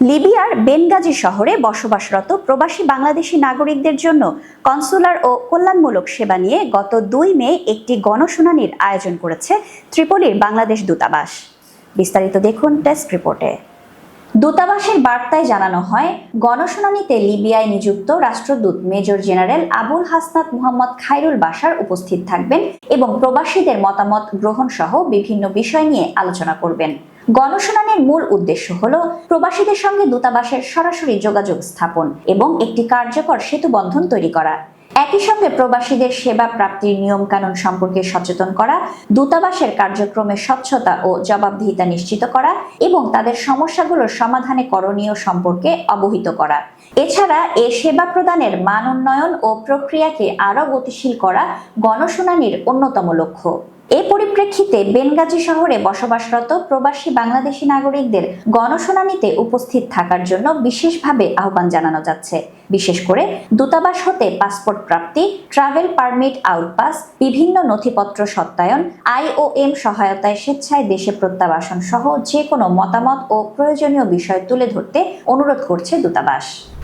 লিবিয়ার বেনগাজি শহরে বসবাসরত প্রবাসী বাংলাদেশি নাগরিকদের জন্য কনসুলার ও কল্যাণমূলক সেবা নিয়ে গত দুই মে একটি গণশুনানির আয়োজন করেছে ত্রিপোলির বাংলাদেশ দূতাবাস। বিস্তারিত দেখুন টেস্ট রিপোর্টে। দূতাবাসের বার্তায় জানানো হয়, গণশুনানিতে লিবিয়ায় নিযুক্ত রাষ্ট্রদূত মেজর জেনারেল আবুল হাসনাত মোহাম্মদ খায়রুল বাশার উপস্থিত থাকবেন এবং প্রবাসীদের মতামত গ্রহণ সহ বিভিন্ন বিষয় নিয়ে আলোচনা করবেন। গণশুনানির মূল উদ্দেশ্য হল প্রবাসীদের সঙ্গে দূতাবাসের সরাসরি যোগাযোগ স্থাপন এবং একটি কার্যকর সেতু বন্ধন তৈরি করা। একই সঙ্গে প্রবাসীদের সেবা প্রাপ্তির নিয়মকানুন সম্পর্কে সচেতন করা, দূতাবাসের কার্যক্রমে স্বচ্ছতা ও জবাবদিহিতা নিশ্চিত করা এবং তাদের সমস্যাগুলোর সমাধানে করণীয় সম্পর্কে অবহিত করা। এছাড়া এ সেবা প্রদানের মান উন্নয়ন ও প্রক্রিয়াকে আরও গতিশীল করা গণশুনানির অন্যতম লক্ষ্য। এ পরিপ্রেক্ষিতে বেনগাজি শহরে বসবাসরত প্রবাসী বাংলাদেশি নাগরিকদের গণশুনানিতে উপস্থিত থাকার জন্য বিশেষভাবে আহ্বান জানানো যাচ্ছে। বিশেষ করে দূতাবাস হতে পাসপোর্ট প্রাপ্তি, ট্রাভেল পারমিট আউটপাস বিভিন্ন নথিপত্র সত্যায়ন আইওএম সহায়তায় স্বেচ্ছায় দেশে প্রত্যাবাসন সহ যে কোনো মতামত ও প্রয়োজনীয় বিষয় তুলে ধরতে অনুরোধ করছে দূতাবাস।